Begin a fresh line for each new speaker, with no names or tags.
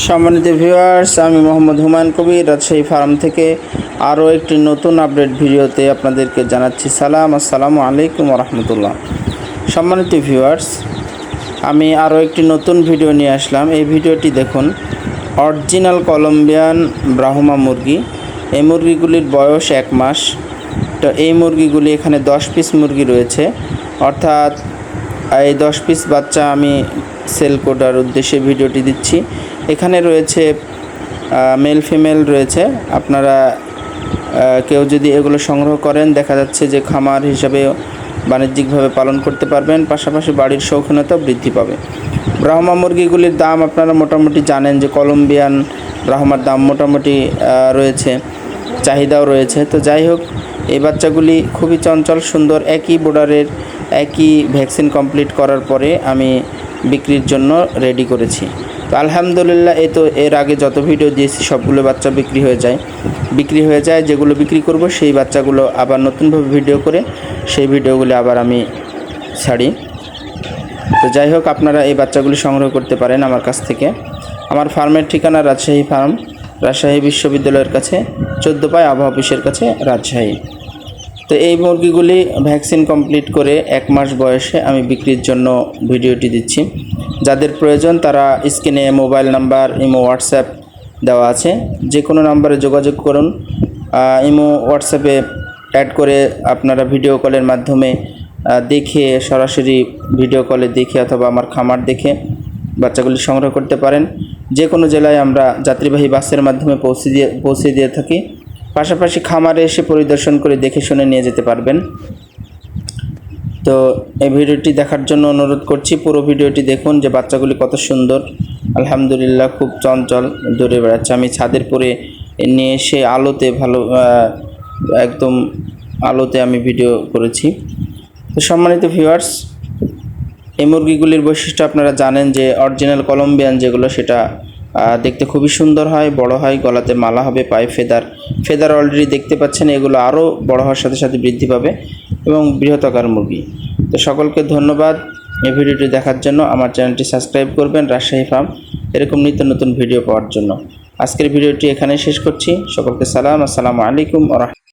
সম্মানিত ভিউয়ার্স আমি মোহাম্মদ হুমায়ুন কবির। রাজশাহী ফার্ম থেকে আরও একটি নতুন আপডেট ভিডিওতে আপনাদেরকে জানাচ্ছি সালাম। আসসালামু আলাইকুম রহমতুল্লাহ সম্মানিত ভিউয়ার্স আমি আরও একটি নতুন ভিডিও নিয়ে আসলাম। এই ভিডিওটি দেখুন। অরিজিনাল কলম্বিয়ান ব্রাহ্মা মুরগি। এই মুরগিগুলির বয়স এক মাস। তো এই মুরগিগুলি এখানে দশ পিস মুরগি রয়েছে। অর্থাৎ এই দশ পিস বাচ্চা আমি সেল করার উদ্দেশ্যে ভিডিওটি দিচ্ছি। এখানে রয়েছে মেল ফিমেল রয়েছে। আপনারা কেউ যদি এগুলো সংগ্রহ করেন, দেখা যাচ্ছে যে খামার হিসাবে বাণিজ্যিকভাবে পালন করতে পারবেন। পাশাপাশি বাড়ির শৌখিনতা বৃদ্ধি পাবে। ব্রাহ্মা মুরগিগুলির দাম আপনারা মোটামুটি জানেন যে কলম্বিয়ান ব্রাহ্মার দাম মোটামুটি রয়েছে। চাহিদাও রয়েছে। তো যাই হোক এই বাচ্চাগুলি খুবই চঞ্চল, সুন্দর, একই বর্ডারের একই ভ্যাকসিন কমপ্লিট করার পরে আমি বিক্রির জন্য রেডি করেছি। তো আলহামদুলিল্লাহ এ তো এর আগে যত ভিডিও দিয়েছি, সবগুলো বাচ্চা বিক্রি হয়ে যায়। বিক্রি হয়ে যায়, যেগুলো বিক্রি করব, সেই বাচ্চাগুলো আবার নতুনভাবে ভিডিও করে, সেই ভিডিওগুলি আবার আমি ছাড়ি। তো যাই হোক, আপনারা এই বাচ্চাগুলি সংগ্রহ করতে পারেন আমার কাছ থেকে। আমার ফার্মের ঠিকানা রাজশাহী ফার্ম রাজশাহী বিশ্ববিদ্যালয়ের কাছে, চোদ্দ পায় আবহাওয়া অফিসের কাছে রাজশাহী। তো এই মুরগিগুলি ভ্যাকসিন কমপ্লিট করে এক মাস বয়সে আমি বিক্রির জন্য ভিডিওটি দিচ্ছি। যাদের প্রয়োজন তারা স্ক্রিনে মোবাইল নাম্বার, ইমো, হোয়াটসঅ্যাপ দেওয়া আছে। যে কোনো নাম্বারে যোগাযোগ করুন। ইমো, হোয়াটসঅ্যাপে অ্যাড করে আপনারা ভিডিও কলের মাধ্যমে দেখে সরাসরি ভিডিও কলে দেখে অথবা আমার খামার দেখে বাচ্চাগুলি সংগ্রহ করতে পারেন। যে কোনো জেলায় আমরা যাত্রীবাহী বাসের মাধ্যমে পৌঁছে দিয়ে পৌঁছে দিয়ে থাকি। পাশাপাশি খামারে এসে পরিদর্শন করে দেখে শুনে নিয়ে যেতে পারবেন। তো এই ভিডিওটি দেখার জন্য অনুরোধ করছি, পুরো ভিডিওটি দেখুন যে বাচ্চাগুলি কত সুন্দর। আলহামদুলিল্লাহ খুব চঞ্চল দৌড়ে বেড়াচ্ছে। আমি ছাদের পরে নিয়ে এসে আলোতে ভালো একদম আলোতে আমি ভিডিও করেছি। তো সম্মানিত ভিউয়ার্স, এই মুরগিগুলির বৈশিষ্ট্য আপনারা জানেন যে অরিজিনাল কলম্বিয়ান যেগুলো, সেটা দেখতে খুবই সুন্দর হয়, বড় হয়, গলাতে মালা হবে, পায়ে ফেদার। ফেদার অলরেডি দেখতে পাচ্ছেন, এগুলো আরও বড় হওয়ার সাথে সাথে বৃদ্ধি পাবে এবং বৃহতাকার মুরগি। তো সকলকে ধন্যবাদ এই ভিডিওটি দেখার জন্য। আমার চ্যানেলটি সাবস্ক্রাইব করবেন রাজশাহী ফার্ম। এরকম নিত্য নতুন ভিডিও পাওয়ার জন্য। আজকের ভিডিওটি এখানেই শেষ করছি। সকলকে সালাম, আসসালামু আলাইকুম ওরহমতুল্লাহ